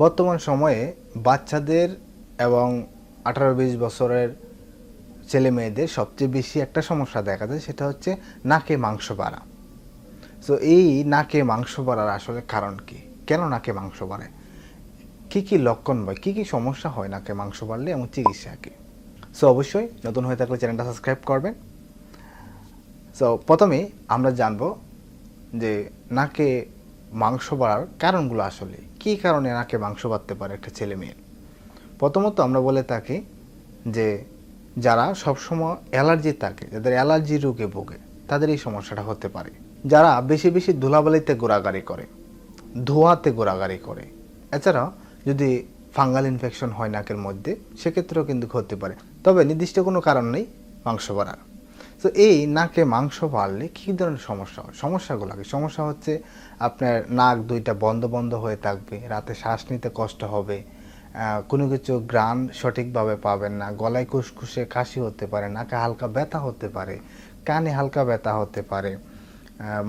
বর্তমান সময়ে বাচ্চাদের এবং আঠারো বিশ বছরের ছেলে মেয়েদের সবচেয়ে বেশি একটা সমস্যা দেখা যায়, সেটা হচ্ছে নাকে মাংস বাড়া। তো এই নাকে মাংস বাড়ার আসলে কারণ কি? কেন নাকে মাংস বাড়ে? কি কি লক্ষণ বা কি কি সমস্যা হয় নাকে মাংস বাড়লে এবং চিকিৎসা কি? সো অবশ্যই নতুন হয়ে থাকলে চ্যানেলটা সাবস্ক্রাইব করবেন। সো প্রথমে আমরা জানব যে নাকে মাংস বাড়ার কারণগুলো আসলে, কী কারণে নাকে মাংস বাড়তে পারে একটা ছেলে মেয়ের? প্রথমত আমরা বলে থাকি যে, যারা সবসময় অ্যালার্জি থাকে, যাদের অ্যালার্জি রোগে ভোগে, তাদের এই সমস্যাটা হতে পারে। যারা বেশি বেশি ধুলাবালিতে ঘোরাঘুরি করে, ধোঁয়াতে ঘোরাঘুরি করে এছাড়াও যদি ফাঙ্গাল ইনফেকশন হয় নাকের মধ্যে, সেক্ষেত্রেও কিন্তু হতে পারে। তবে নির্দিষ্ট কোনো কারণ নেই মাংস বাড়ার। তো এই নাকে মাংস বাড়লে কী ধরনের সমস্যা হয়? সমস্যাগুলো কি? সমস্যা হচ্ছে আপনার নাক দুইটা বন্ধ বন্ধ হয়ে থাকবে, রাতে শ্বাস নিতে কষ্ট হবে কোনো কিছু গ্রান সঠিকভাবে পাবেন না, গলায় কুসকুসে কাশি হতে পারে, নাকে হালকা ব্যথা হতে পারে, কানে হালকা ব্যথা হতে পারে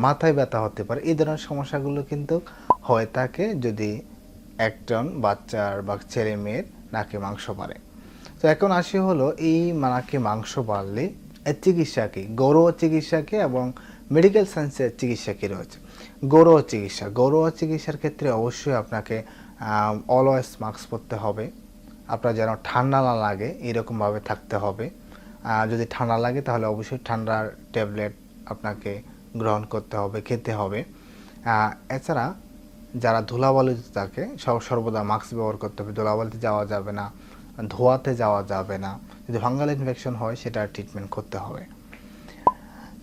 মাথায় ব্যথা হতে পারে, এই ধরনের সমস্যাগুলো কিন্তু হয়ে থাকে যদি একজন বাচ্চার বা ছেলে মেয়ের নাকে মাংস বাড়ে। তো এখন আসি হলো এই নাকে মাংস বাড়লে চিকিৎসা কি গৌরব চিকিৎসা কি এবং মেডিকেল সায়েন্সের চিকিৎসা কি রয়েছে। গৌরব চিকিৎসা, গৌরব চিকিৎসার ক্ষেত্রে অবশ্যই আপনাকে অলওয়েজ মাস্ক পরতে হবে। আপনার যেন ঠান্ডা না লাগে, এরকমভাবে থাকতে হবে। যদি ঠান্ডা লাগে, তাহলে অবশ্যই ঠান্ডার ট্যাবলেট আপনাকে গ্রহণ করতে হবে, খেতে হবে। এছাড়া যারা ধুলাবালিতে থাকে, সব, সর্বদা মাস্ক ব্যবহার করতে হবে। ধুলাবালিতে যাওয়া যাবে না। ধোয়াতে যাওয়া যাবে না। যদি ফাঙ্গাল ইনফেকশন হয়, সেটা ট্রিটমেন্ট করতে হবে।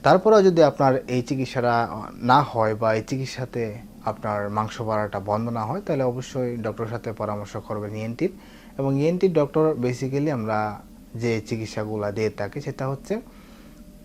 তারপরেও যদি আপনার এই চিকিৎসাটা না হয় বা এই চিকিৎসাতে আপনার মাংস বাড়াটা বন্ধ না হয়, তাহলে অবশ্যই ডক্টরের সাথে পরামর্শ করবেন ইএনটির এবং ইএনটির ডক্টর বেসিক্যালি আমরা যে চিকিৎসাগুলো দিয়ে থাকি, সেটা হচ্ছে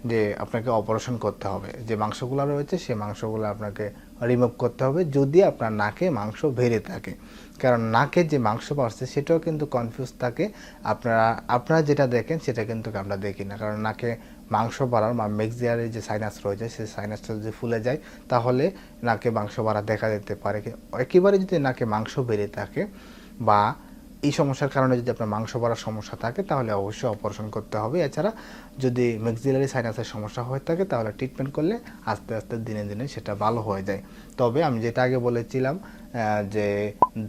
যে আপনাকে অপারেশন করতে হবে। যে মাংসগুলো রয়েছে, সেই মাংসগুলো আপনাকে রিমুভ করতে হবে যদি আপনার নাকে মাংস ভেড়ে থাকে। কারণ নাকে যে মাংস বাড়ছে সেটাও কিন্তু কনফিউজ থাকে। আপনারা আপনারা যেটা দেখেন, সেটা কিন্তু আমরা দেখি না। কারণ নাকে মাংস বাড়ার বা মেক্সিয়ারের যে সাইনাস রয়েছে সেই সাইনাসটা যদি ফুলে যায়, তাহলে নাকে মাংস বাড়া দেখা যেতে পারে। একেবারে যদি নাকে মাংস বেড়ে থাকে বা এই সমস্যার কারণে যদি আপনার মাংস বাড়ার সমস্যা থাকে, তাহলে অবশ্যই অপারেশন করতে হবে। এছাড়া যদি ম্যাক্সিলারি সাইনাসের সমস্যা হয়ে থাকে, তাহলে ট্রিটমেন্ট করলে আস্তে আস্তে দিনে দিনে সেটা ভালো হয়ে যায়। তবে আমি যেটা আগে বলেছিলাম যে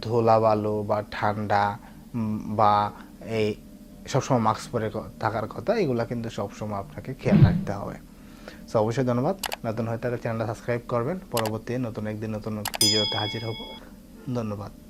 ধোলা বালু বা ঠান্ডা বা এই সবসময় মাস্ক পরে থাকার কথা, এগুলো কিন্তু সবসময় আপনাকে খেয়াল রাখতে হবে। সো অবশ্যই ধন্যবাদ। নতুন হয়ে থাকলে চ্যানেলটা সাবস্ক্রাইব করবেন। পরবর্তী নতুন একদিন নতুন ভিডিওতে হাজির হব। ধন্যবাদ।